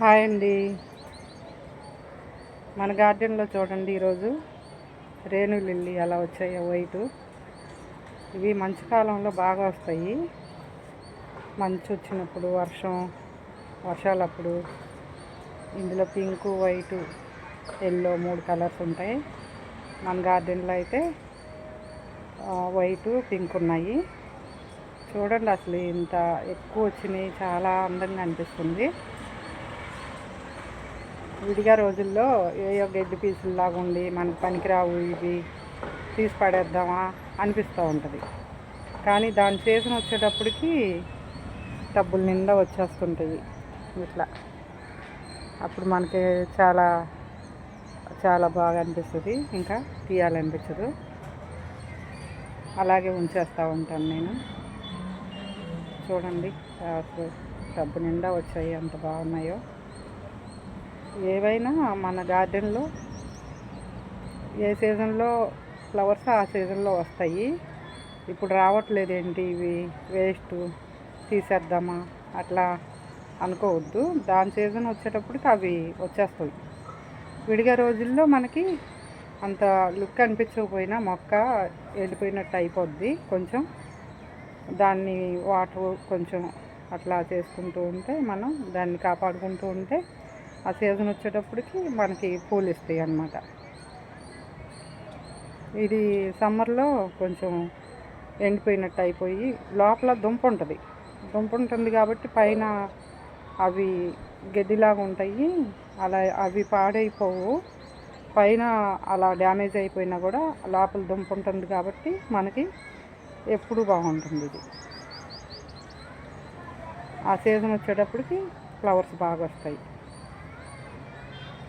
Hi అండి. మన గార్డెన్లో చూడండి ఈరోజు రేణు లిల్లీ అలా వచ్చాయి వైట్. ఇవి మంచు కాలంలో బాగా వస్తాయి. మంచు వచ్చినప్పుడు వర్షం వర్షాలప్పుడు ఇందులో పింక్ వైట్ ఎల్లో మూడు కలర్స్ ఉంటాయి. మన గార్డెన్లో అయితే వైట్ పింక్ ఉన్నాయి. చూడండి అసలు ఇంత ఎక్కువ వచ్చినాయి చాలా అందంగా అనిపిస్తుంది. విడిగా రోజుల్లో ఏయో గడ్డి పీసుల్లాగా ఉండి మనకు పనికిరావు ఇవి తీసి పడేద్దామా అనిపిస్తూ ఉంటుంది. కానీ దాని సీజన్ వచ్చేటప్పటికి డబ్బులు నిండా వచ్చేస్తుంటాయి ఇట్లా. అప్పుడు మనకి చాలా చాలా బాగా అనిపిస్తుంది. ఇంకా తీయాలనిపించదు. అలాగే ఉంచేస్తూ ఉంటాను నేను. చూడండి డబ్బు నిండా వచ్చాయి ఎంత బాగున్నాయో. ఏవైనా మన గార్డెన్లో ఏ సీజన్లో ఫ్లవర్స్ ఆ సీజన్లో వస్తాయి. ఇప్పుడు రావట్లేదు ఏంటి ఇవి? వేస్ట్ తీసేద్దామా? అట్లా అనుకోవద్దు. దాని సీజన్ వచ్చేటప్పటికి అవి వచ్చేస్తాయి. విడిగా రోజుల్లో మనకి అంత లుక్ అనిపించకపోయినా మొక్క ఎండిపోయినట్టు అయిపోద్ది. కొంచెం దాన్ని వాటర్ కొంచెం అట్లా చేసుకుంటూ ఉంటే మనం దాన్ని కాపాడుకుంటూ ఉంటే ఆ సీజన్ వచ్చేటప్పటికి మనకి పూలు ఇస్తాయి అన్నమాట. ఇది సమ్మర్లో కొంచెం ఎండిపోయినట్టు అయిపోయి లోపల దుంప ఉంటుంది. దుంప ఉంటుంది కాబట్టి పైన అవి గడ్డిలాగా ఉంటాయి. అలా అవి పాడైపోవు. పైన అలా డ్యామేజ్ అయిపోయినా కూడా లోపల దుంప ఉంటుంది కాబట్టి మనకి ఎప్పుడు బాగుంటుంది ఇది. ఆ సీజన్ వచ్చేటప్పటికి ఫ్లవర్స్ బాగా వస్తాయి.